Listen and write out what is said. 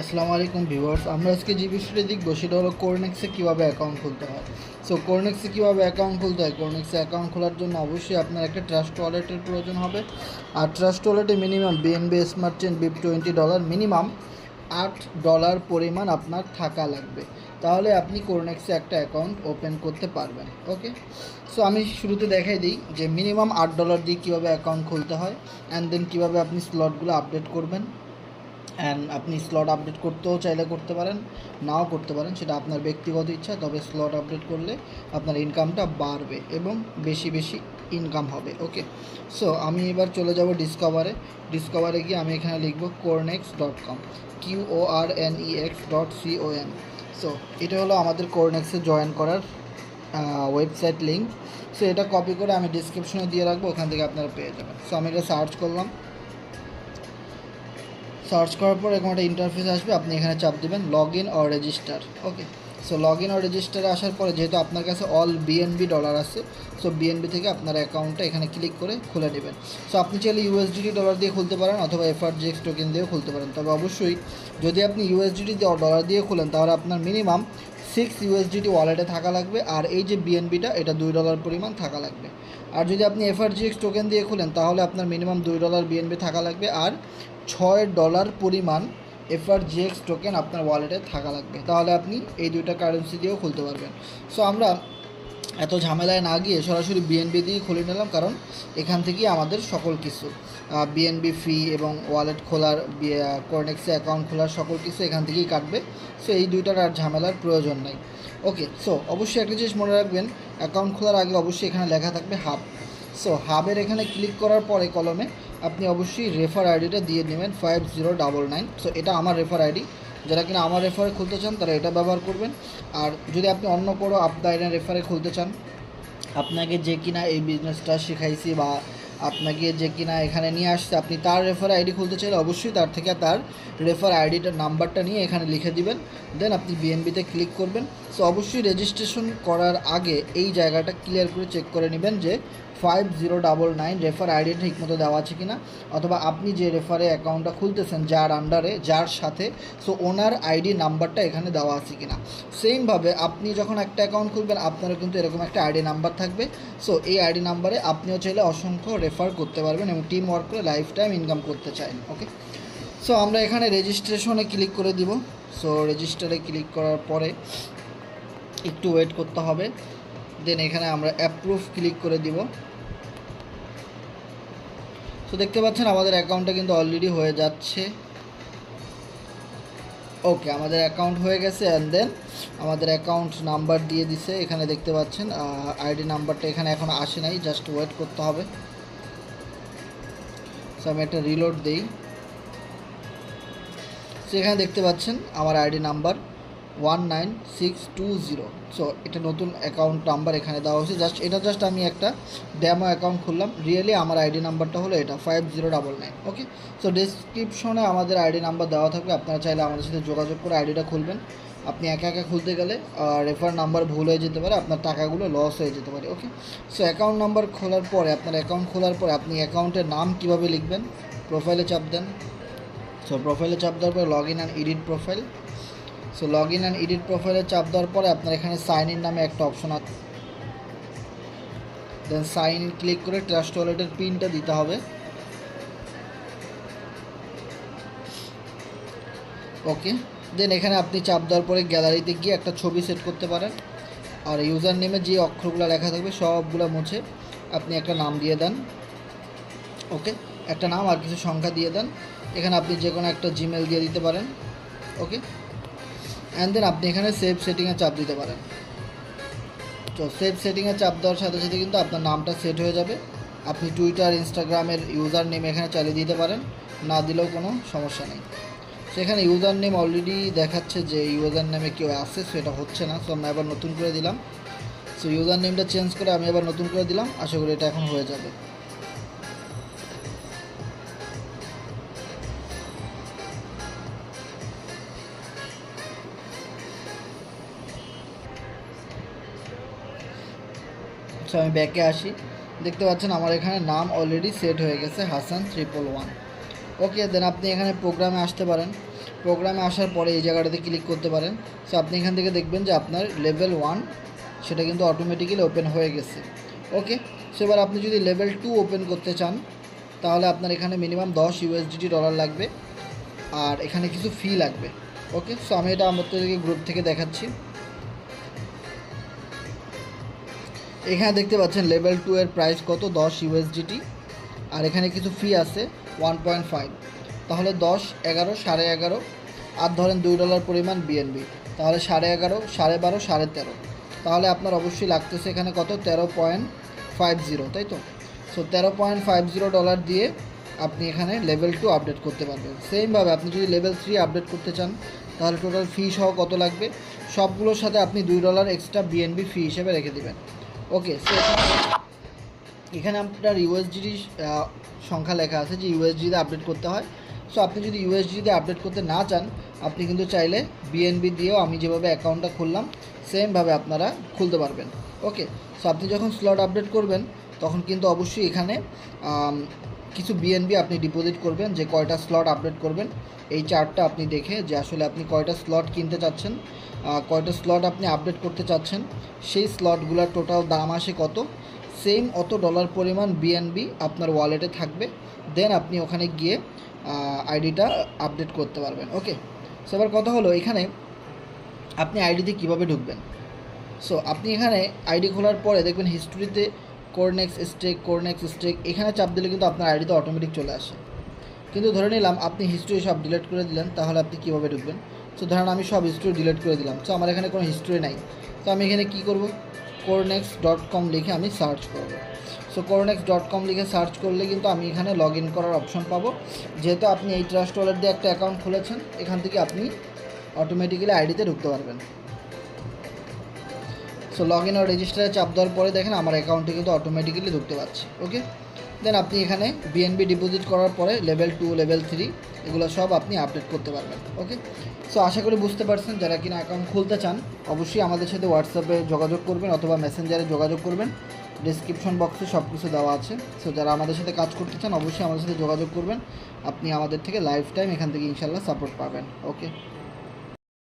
আসসালামু আলাইকুম ভিউয়ার্স, আমরা আজকে যে বিষয়টি দেখব সেটা হলো কোরনেক্সে কীভাবে অ্যাকাউন্ট খুলতে হয়। সো কোরনেক্সে কীভাবে অ্যাকাউন্ট খুলতে হয়? কোরনেক্সে অ্যাকাউন্ট খোলার জন্য অবশ্যই আপনার একটা ট্রাস্ট ওয়ালেটের প্রয়োজন হবে। আর ট্রাস্ট ওয়ালেটে minimum BNB smart chain BEP twenty dollar minimum আট ডলার পরিমাণ আপনার থাকা লাগবে। তাহলে আপনি কোরনেক্সে একটা অ্যাকাউন্ট ওপেন করতে পারবেন ওকে সো আমি শুরুতে দেখাই দিই যে মিনিমাম আট ডলার দিয়ে কীভাবে অ্যাকাউন্ট খুলতে হয় অ্যান্ড দেন কীভাবে আপনি স্লটগুলো আপডেট করবেন। অ্যান্ড আপনি স্লট আপডেট করতেও চাইলে করতে পারেন, নাও করতে পারেন, সেটা আপনার ব্যক্তিগত ইচ্ছা, তবে স্লট আপডেট করলে আপনার ইনকামটা বাড়বে এবং বেশি বেশি ইনকাম হবে ওকে সো আমি এবার চলে যাব ডিসকভারে ডিসকভারে গিয়ে আমি এখানে লিখব qornex dot com Q O R N E X dot C O N so এটা হলো আমাদের কোরনেক্সে জয়েন করার ওয়েবসাইট লিঙ্ক সো এটা কপি করে আমি ডিসক্রিপশনে দিয়ে রাখব, ওখান থেকে আপনারা পেয়ে যাবেন। সো আমি এটা সার্চ করলাম। সার্চ করার পর এরকম একটা ইন্টারফেস আসবে, আপনি এখানে চাপ দিবেন log in or register okay so log in or রেজিস্টারে আসার পরে যেহেতু আপনার কাছে অল বিএনবি ডলার আছে সো বিএনবি থেকে আপনার অ্যাকাউন্টটা এখানে ক্লিক করে খুলে নেবেন। সো আপনি চাইলে ইউএসডিটি ডলার দিয়ে খুলতে পারেন অথবা এফআরজিএক্স টোকেন দিয়েও খুলতে পারেন। তবে অবশ্যই যদি আপনি ইউএসডিটি ডলার দিয়ে খুলেন, তাহলে আপনার মিনিমাম সিক্স ইউএসডিটি ওয়ালেটে থাকা লাগবে, আর এই যে বিএনবিটা এটা দুই ডলার পরিমাণ থাকা লাগবে। আর যদি আপনি এফআরজিএক্স টোকেন দিয়ে খুলেন, তাহলে আপনার মিনিমাম দুই ডলার বিএনবি থাকা লাগবে, আর ছয় ডলার পরিমাণ এফআরজিএক্স টোকেন আপনার ওয়ালেটে থাকা লাগবে। তাহলে আপনি এই দুইটা কারেন্সি দিয়েও খুলতে পারবেন। সো আমরা এত ঝামেলায় না গিয়ে সরাসরি বিএনবি দিয়ে খুলে নিলাম, কারণ এখান থেকেই আমাদের সকল কিছু। বিএনবি ফি এবং ওয়ালেট খোলার কর্নেক্সে অ্যাকাউন্ট খোলার সকল কিছু এখান থেকেই কাটবে। সো এই দুইটার আর ঝামেলার প্রয়োজন নাই। ওকে সো অবশ্যই একটা জিনিস মনে রাখবেন অ্যাকাউন্ট খোলার আগে অবশ্যই এখানে লেখা থাকবে হাব সো হাবের এখানে ক্লিক করার পরে কলমে আপনি অবশ্যই রেফার আইডিটা দিয়ে নেবেন five zero double nine so এটা আমার রেফার আইডি যারা কিনা আমার রেফারে খুলতে চান, তারা এটা ব্যবহার করবেন। আর যদি আপনি অন্য কোনো আপনার রেফারে খুলতে চান, আপনাকে যে কিনা এই বিজনেসটা শেখাইছি বা আপনাকে যে কিনা এখানে নিয়ে আসছে, আপনি তার রেফার আইডি খুলতে চাইলে অবশ্যই তার থেকে তার রেফার আইডিটার নাম্বারটা নিয়ে এখানে লিখে দিবেন। দেন আপনি বিএনবিতে ক্লিক করবেন। সো অবশ্যই রেজিস্ট্রেশন করার আগে এই জায়গাটা ক্লিয়ার করে চেক করে নেবেন যে five zero double nine refer ID ঠিকমতো দেওয়া আছে কিনা, অথবা আপনি যে রেফারে অ্যাকাউন্টটা খুলতেছেন যার আন্ডারে যার সাথে সো ওনার আইডি নাম্বারটা এখানে দেওয়া আছে কিনা। সেমভাবে আপনি যখন একটা অ্যাকাউন্ট খুলবেন, আপনারও কিন্তু এরকম একটা আইডি নাম্বার থাকবে। সো এই আইডি নাম্বারে আপনিও চাইলে অসংখ্য রেফার করতে পারবেন এবং টিম ওয়ার্ক করে লাইফ টাইম ইনকাম করতে চান ওকে সো আমরা এখানে রেজিস্ট্রেশনে ক্লিক করে দিব। সো রেজিস্টারে ক্লিক করার পরে একটু ওয়েট করতে হবে। দেন এখানে আমরা অ্যাপ্রুভ ক্লিক করে দিব। তো দেখতে পাচ্ছেন আমাদের অ্যাকাউন্টটা কিন্তু অলরেডি হয়ে যাচ্ছে। ওকে আমাদের অ্যাকাউন্ট হয়ে গেছে অ্যান্ড দেন আমাদের অ্যাকাউন্ট নাম্বার দিয়ে দিছে। এখানে দেখতে পাচ্ছেন আইডি নাম্বারটা এখানে এখন আসে নাই জাস্ট ওয়েট করতে হবে। সো আমি একটা রিলোড দিই। সো এখানে দেখতে পাচ্ছেন আমার ID number one nine six two zero so এটা নতুন অ্যাকাউন্ট নাম্বার এখানে দেওয়া হয়েছে। জাস্ট এটা জাস্ট আমি একটা ড্যামো অ্যাকাউন্ট খুললাম। রিয়েলি আমার আইডি নাম্বারটা হলো এটা five zero double nine okay so ডিসক্রিপশনে আমাদের আইডি নাম্বার দেওয়া থাকবে। আপনারা চাইলে আমাদের সাথে যোগাযোগ করে আইডিটা খুলবেন। আপনি একা একা খুলতে গেলে রেফার নাম্বার ভুল হয়ে যেতে পারে। আপনার টাকাগুলো লস হয়ে যেতে পারে ওকে সো অ্যাকাউন্ট নাম্বার খোলার পরে, আপনার অ্যাকাউন্ট খোলার পরে আপনি অ্যাকাউন্টের নাম কীভাবে লিখবেন? প্রোফাইলে চাপ দেন। সো প্রোফাইলে চাপ দেওয়ার পরে log in and edit profile so log in and edit প্রোফাইলে চাপ দেওয়ার পরে আপনার এখানে সাইন ইন নামে একটা অপশন আছে। দেন সাইন ইন ক্লিক করে ট্রাস্ট ওয়ালেটের পিনটা দিতে হবে। ওকে দেন এখানে আপনি চাপ দেওয়ার পরে গ্যালারিতে গিয়ে একটা ছবি সেট করতে পারেন। আর ইউজার নেমে যে অক্ষরগুলো লেখা থাকবে সবগুলো মুছে আপনি একটা নাম দিয়ে দেন। ওকে একটা নাম আর কিছু সংখ্যা দিয়ে দেন। এখানে আপনি যে কোনো একটা জিমেল দিয়ে দিতে পারেন। ওকে অ্যান্ড দেন আপনি এখানে সেভ সেটিংয়ে চাপ দিতে পারেন। তো সেভ সেটিংয়ে চাপ দেওয়ার সাথে সাথে কিন্তু আপনার নামটা সেট হয়ে যাবে। আপনি টুইটার ইনস্টাগ্রামের ইউজার নেম এখানে চালিয়ে দিতে পারেন। না দিলেও কোনো সমস্যা নেই। সেখানে ইউজার নেম অলরেডি দেখাচ্ছে যে ইউজার নেমে কেউ আসে সেটা হচ্ছে না। সো আমরা এবার নতুন করে দিলাম। সো ইউজার নেমটা চেঞ্জ করে আমি এবার নতুন করে দিলাম। আশা করি এটা এখন হয়ে যাবে। সো আমি ব্যাকে আসি। দেখতে পাচ্ছেন আমার এখানে নাম অলরেডি সেট হয়ে গেছে, Hasan triple one okay then আপনি এখানে প্রোগ্রামে আসতে পারেন। প্রোগ্রামে আসার পরে এই জায়গাটাতে ক্লিক করতে পারেন। সো আপনি এখান থেকে দেখবেন যে আপনার লেভেল ওয়ান সেটা কিন্তু অটোমেটিক্যালি ওপেন হয়ে গেছে। ওকে সো এবার আপনি যদি লেভেল টু ওপেন করতে চান, তাহলে আপনার এখানে মিনিমাম দশ ইউএসডিটি ডলার লাগবে। আর এখানে কিছু ফি লাগবে। ওকে সো আমি এটা আমাদেরকে গ্রুপ থেকে দেখাচ্ছি। এখানে দেখতে পাচ্ছেন লেভেল টু এর প্রাইস কত? দশ ইউএসডিটি আর এখানে কিছু ফি আছে ওয়ান পয়েন্ট ফাইভ তাহলে দশ, এগারো, সাড়ে এগারো। আর ধরেন দুই ডলার পরিমাণ বিএনবি তাহলে সাড়ে এগারো, সাড়ে বারো, সাড়ে তেরো। তাহলে আপনার অবশ্যই লাগতেছে এখানে কত? তেরো পয়েন্ট ফাইভ জিরো তাই তো? সো তেরো পয়েন্ট ফাইভ জিরো ডলার দিয়ে আপনি এখানে লেভেল টু আপডেট করতে পারবেন। সেমভাবে আপনি যদি লেভেল থ্রি আপডেট করতে চান, তাহলে টোটাল ফি সহ কত লাগবে? সবগুলোর সাথে আপনি দুই ডলার এক্সট্রা বিএনবি ফি হিসেবে রেখে দেবেন। ওকে সো এখানে আপনার ইউএসডির সংখ্যা লেখা আছে যে ইউএসডিতে আপডেট করতে হয়। সো আপনি যদি ইউএসডিতে আপডেট করতে না চান, আপনি কিন্তু চাইলে বিএনবি দিয়েও আমি যেভাবে অ্যাকাউন্টটা খুললাম সেমভাবে আপনারা খুলতে পারবেন। ওকে সো আপনি যখন স্লট আপডেট করবেন, তখন কিন্তু অবশ্যই এখানে কিছু বিএনবি আপনি ডিপোজিট করবেন, যে কয়টা স্লট আপডেট করবেন, এই চার্টটা আপনি দেখে যে আসলে আপনি কয়টা স্লট কিনতে চাচ্ছেন কয়টা স্লট আপনি আপডেট করতে চাচ্ছেন, সেই স্লটগুলোর টোটাল দাম আসে কত সেম অত ডলার পরিমাণ বিএনবি আপনার ওয়ালেটে থাকবে দেন আপনি ওখানে গিয়ে আইডিটা আপডেট করতে পারবেন ওকে সো এবার কথা হলো এখানে আপনি আইডিতে কীভাবে ঢুকবেন? সো আপনি এখানে আইডি খোলার পরে দেখবেন হিস্ট্রিতে কোরনেক্স স্টেক কোরনেক্স স্টেক এখানে চাপ দিলে কিন্তু আপনার আইডিতে অটোমেটিক চলে আসে। কিন্তু ধরে নিলাম, আপনি হিস্ট্রি সব ডিলিট করে দিলেন, তাহলে আপনি কীভাবে ঢুকবেন? সো ধরেন আমি সব হিস্ট্রি ডিলিট করে দিলাম। সো আমার এখানে কোনো হিস্ট্রি নাই। তো আমি এখানে কী করব? কোরনেক্স ডট কম লিখে আমি সার্চ করব। সো কোরনেক্স ডট কম লিখে সার্চ করলে কিন্তু আমি এখানে লগ ইন করার অপশন পাবো। যেহেতু আপনি এই ট্রাস্ট ওয়ালেট দিয়ে একটা অ্যাকাউন্ট খুলেছেন, এখান থেকে আপনি অটোমেটিক্যালি আইডিতে ঢুকতে পারবেন। সো লগ ইন আর রেজিস্টারে চাপ দেওয়ার পরে দেখেন আমার অ্যাকাউন্টে কিন্তু অটোমেটিক্যালি ঢুকতে পারছি ওকে দেন আপনি এখানে বিএনবি ডিপোজিট করার পরে লেভেল টু লেভেল থ্রি এগুলো সব আপনি আপডেট করতে পারবেন ওকে সো আশা করি বুঝতে পারছেন, যারা কিনা অ্যাকাউন্ট খুলতে চান, অবশ্যই আমাদের সাথে হোয়াটসঅ্যাপে যোগাযোগ করবেন অথবা মেসেঞ্জারে যোগাযোগ করবেন। ডিসক্রিপশন বক্সে সব কিছু দেওয়া আছে। সো যারা আমাদের সাথে কাজ করতে চান, অবশ্যই আমাদের সাথে যোগাযোগ করবেন। আপনি আমাদের থেকে লাইফ টাইম এখান থেকে ইনশাল্লাহ সাপোর্ট পাবেন ওকে